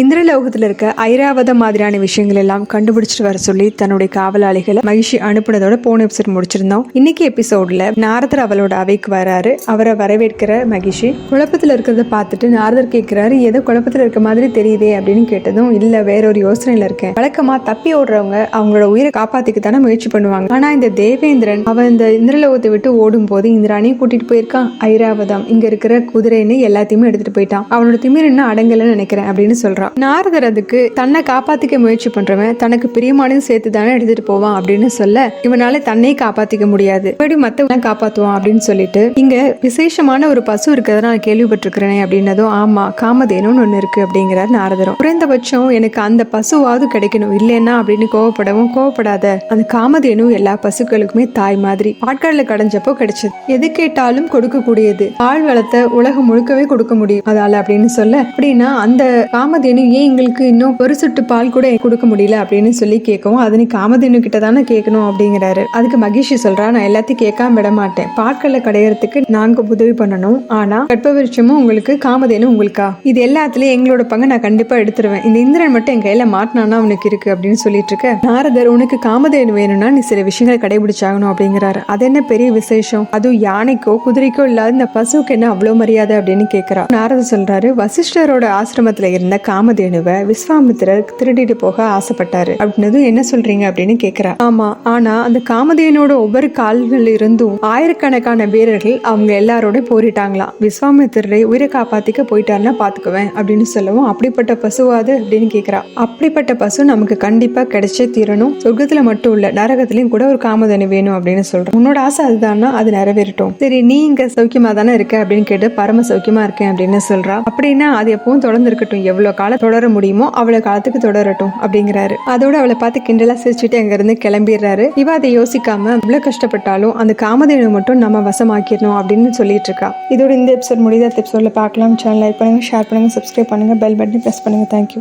இந்திரலோகத்தில் இருக்க ஐராவதம் மாதிரியான விஷயங்கள் எல்லாம் கண்டுபிடிச்சிட்டு வர சொல்லி தன்னுடைய காவலாளிகளை மகிழ்ச்சி அனுப்புனதோட போன எபிசோட் முடிச்சிருந்தோம். இன்னைக்கு எபிசோட்ல நாரதர் அவளோட அவைக்கு வராரு. அவரை வரவேற்கிற மகிழ்ச்சி குழப்பத்தில் இருக்கிறத பார்த்துட்டு நாரதர் கேட்கிறாரு ஏதோ குழப்பத்தில் இருக்க மாதிரி தெரியுதே அப்படின்னு கேட்டதும் இல்ல வேற ஒரு யோசனையில இருக்கேன். வழக்கமா தப்பி ஓடுறவங்க அவங்களோட உயிரை காப்பாத்திக்க தானே முயற்சி பண்ணுவாங்க. ஆனா இந்த தேவேந்திரன் அவன் இந்த இந்திரலோகத்தை விட்டு ஓடும் போது இந்திராணியும் கூட்டிட்டு போயிருக்கான். ஐராவதம் இங்க இருக்கிற குதிரைன்னு எல்லாத்தையுமே எடுத்துட்டு போயிட்டான். அவனோட திமிர் இன்னும் அடங்கலன்னு நினைக்கிறேன் அப்படின்னு சொல்றான் நாரதர் அதுக்கு தன்னை காப்பாத்திக்க முயற்சி பண்றவன் தனக்கு பிரியமானது சேர்த்து தானே எடுத்துட்டு போவான் அப்படின்னு சொல்ல இவனால தன்னை காப்பாத்திக்க முடியாது. எப்படி மத்தவன காப்பாத்துவான் அப்படின்னு சொல்லிட்டு இங்க விசேஷமான ஒரு பசு இருக்கிறத நான் கேள்விப்பட்டிருக்கிறேனே அப்படின்னதும் ஆமா காமதேனும் ஒண்ணு இருக்கு அப்படிங்கிறார் நாரதரும். குறைந்தபட்சம் எனக்கு அந்த பசுவாவது கிடைக்கணும். இல்லைன்னா அப்படின்னு கோவப்படவும் கோவப்படாத அந்த காமதேனு எல்லா பசுக்களுக்குமே தாய் மாதிரி. ஆட்களில் கடைஞ்சப்போ கிடைச்சது. எது கேட்டாலும் கொடுக்கக்கூடியது. பால் வளத்தை உலகம் முழுக்கவே கொடுக்க முடியும். அதால அப்படின்னு சொல்ல அப்படின்னா அந்த காமதேனு ஏன் எங்களுக்கு இன்னும் ஒரு சொட்டு பால் கூட கொடுக்க முடியல அப்படின்னு சொல்லி கேட்கவும் அது நீ காமதேனு கிட்ட தானே கேட்கணும்? அப்படிங்கிறாரு. அதுக்கு மகிஷி சொல்றா நான் எல்லாத்தையும் கேட்காம விட மாட்டேன். பாற்களை கடையறதுக்கு நாங்க உதவி பண்ணணும். ஆனா கற்பவிருட்சமும் உங்களுக்கு காமதேனு உங்களுக்கா? இது எல்லாத்துலயும் எங்களோட பங்கு நான் கண்டிப்பா எடுத்துருவேன். இந்த இந்திரன் மட்டும் என் கையில மாட்டினானா அவனுக்கு இருக்கு அப்படின்னு சொல்லிட்டு இருக்க. நாரதர் உனக்கு காமதேனு வேணும்னா நீ சில விஷயங்களை கடைபிடிச்சாகணும் அப்படிங்கிறாரு. அது என்ன பெரிய விசேஷம்? அதுவும் யானைக்கோ குதிரைக்கோ இல்லாத இந்த பசுவுக்கு என்ன அவ்வளவு மரியாதை? அப்படின்னு கேட்கிறா. நாரதர் சொல்றாரு வசிஷ்டரோட ஆசிரமத்துல இருந்த காமதேனுவை விஸ்வாமித்திரர் திருடிட்டு போக ஆசைப்பட்டாரு. அப்படின்னதும் என்ன சொல்றீங்க? அப்படின்னு கேட்கிறா ஆமா ஆனா அந்த காமதேனோட ஒவ்வொரு கால்கள் இருந்தும் ஆயிரக்கணக்கான வீரர்கள் அவங்க எல்லாரோட போரிட்டாங்களாம் விஸ்வாமித்திரரை உயிரை காப்பாத்திக்க போயிட்டாருன்னா பாத்துக்குவேன் அப்படின்னு சொல்லவும் அப்படிப்பட்ட பசுவாது அப்படின்னு கேட்கிறா அப்படிப்பட்ட பசு நமக்கு கண்டிப்பா கிடைச்சே தீரணும். சொர்க்கத்துல மட்டும் இல்ல நரகத்திலயும் கூட ஒரு காமதேனு வேணும் அப்படின்னு சொல்றேன் உன்னோட ஆசை அதுதான்னா அது நிறைவேறட்டும். சரி நீ இங்க சௌக்கியமா தானே இருக்க அப்படின்னு கேட்டு பரம சௌக்கியமா இருக்கேன் அப்படின்னு சொல்றா. அப்படின்னா அது எப்பவும் தொடர்ந்து இருக்கட்டும். எவ்வளவு காலம் தொடர முடியுமோ அவ்வளவு காலத்துக்கு தொடரட்டும் அப்படிங்கிறாரு. அதோட அவளை பார்த்து கிண்டலா சிரிச்சுட்டு அங்க இருந்து கிளம்பிடுறாரு. இவ அதை யோசிக்காம இவ்வளவு கஷ்டப்பட்டாலும் அந்த காமதேனு மட்டும் நம்ம வசமாக்கிடணும் அப்படின்னு சொல்லிட்டு இருக்கா. இதோட இந்த எபிசோட் முடிந்த எபிசோட்ல பார்க்கலாம். சேனல் லைக் பண்ணுங்க ஷேர் பண்ணுங்க சப்ஸ்கிரைப் பண்ணுங்க பெல் பட்டன் ப்ரெஸ் பண்ணுங்க. Thank you